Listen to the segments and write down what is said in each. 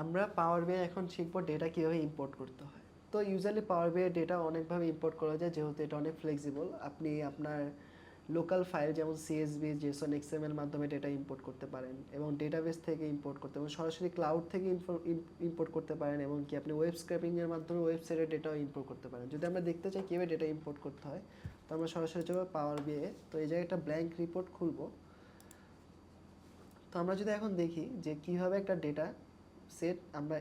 আমরা পাওয়ার বিআই এখন শিখব ডেটা কীভাবে ইম্পোর্ট করতে হয়। তো ইউজুয়ালি পাওয়ার বিআই ডেটা অনেকভাবে ইম্পোর্ট করা যায়, যেহেতু এটা অনেক ফ্লেক্সিবল আপনি আপনার লোকাল ফাইল যেমন সিএসবি জেসন এক্সএমএল মাধ্যমে ডেটা ইম্পোর্ট করতে পারেন এবং ডেটাবেস থেকে ইম্পোর্ট করতে পারেন সরাসরি ক্লাউড থেকে ইম্পোর্ট করতে পারেন এবং কি আপনি ওয়েব স্ক্র্যাপিংয়ের মাধ্যমে ওয়েবসাইটের ডেটাও ইম্পোর্ট করতে পারেন। যদি আমরা দেখতে চাই কীভাবে ডেটা ইম্পোর্ট করতে হয়, তো আমরা সরাসরি যাব পাওয়ার বিএ তো এই জায়গায় একটা ব্ল্যাঙ্ক রিপোর্ট খুলবো। তো আমরা যদি এখন দেখি যে কীভাবে একটা ডেটা সেট আমরা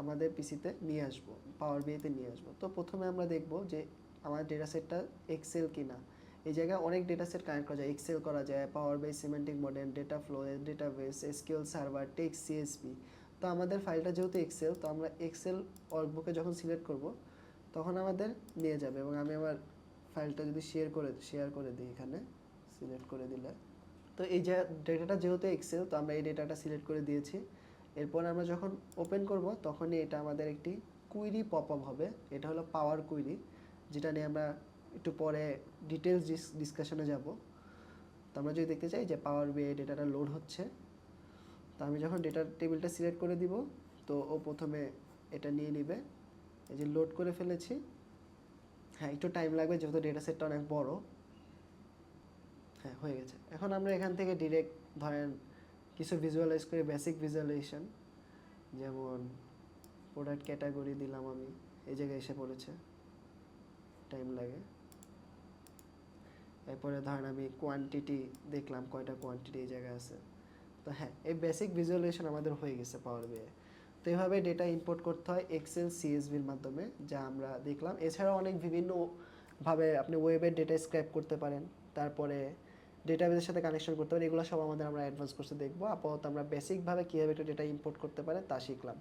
আমাদের পিসিতে নিয়ে আসব পাওয়ার বিয়েতে নিয়ে আসব। তো প্রথমে আমরা দেখব যে আমার ডেটা সেটটা এক্সেল কিনা। এই জায়গায় অনেক ডেটা সেট কানেক্ট করা যায়। এক্সেল করা যায় power base semantic model data flow data base SQL server text CSP তো আমাদের ফাইলটা যেহেতু এক্সেল তো আমরা এক্সেল ওয়ার্কবুকে যখন সিলেক্ট করব, তখন আমাদের নিয়ে যাবে এবং আমি আমার ফাইলটা যদি শেয়ার করে শেয়ার করে দিই এখানে সিলেক্ট করে দিলে। তো এই যে ডেটাটা যেহেতু এক্সেল তো আমরা এই ডেটাটা সিলেক্ট করে দিয়েছি। এরপর আমরা যখন ওপেন করব, তখনই এটা আমাদের একটি কুইরি পপ আপ হবে। এটা হলো পাওয়ার কুইরি যেটা নিয়ে আমরা একটু পরে ডিটেলস ডিসকাশনে যাব। তো আমরা যদি দেখতে চাই যে পাওয়ার বিআই ডেটাটা লোড হচ্ছে, তো আমি যখন ডেটার টেবিলটা সিলেক্ট করে দিব, তো ও প্রথমে এটা নিয়ে নেবে। এই যে লোড করে ফেলেছি হ্যাঁ একটু টাইম লাগবে যেহেতু ডেটা সেটটা অনেক বড়। হ্যাঁ হয়ে গেছে। এখন আমরা এখান থেকে ডিরেক্ট ধরেন কিছু ভিজুয়ালাইজ করে বেসিক ভিজুয়ালাইজেশন যেমন প্রোডাক্ট ক্যাটাগরি দিলাম আমি, এই জায়গায় এসে পড়েছে টাইম লাগে। এরপরে ধরেন আমি কোয়ান্টিটি দেখলাম, কয়টা কোয়ান্টিটি এই জায়গায় আছে। তো হ্যাঁ এই বেসিক ভিজুয়ালাইজেশন আমাদের হয়ে গেছে পাওয়ার বিয়ে তো এইভাবে ডেটা ইম্পোর্ট করতে হয় এক্সেল সিএসভির মাধ্যমে, যা আমরা দেখলাম। এছাড়াও অনেক বিভিন্নভাবে আপনি ওয়েবের ডেটা স্ক্র্যাপ করতে পারেন। তারপরে ডেটাবেসের সাথে কানেকশন করতে পারি, এগুলো সব আমাদের আমরা অ্যাডভান্স কোর্সে দেখব। আপাতত আমরা বেসিকভাবে কীভাবে একটা ডেটা ইম্পোর্ট করতে পারেন তা শিখলাম।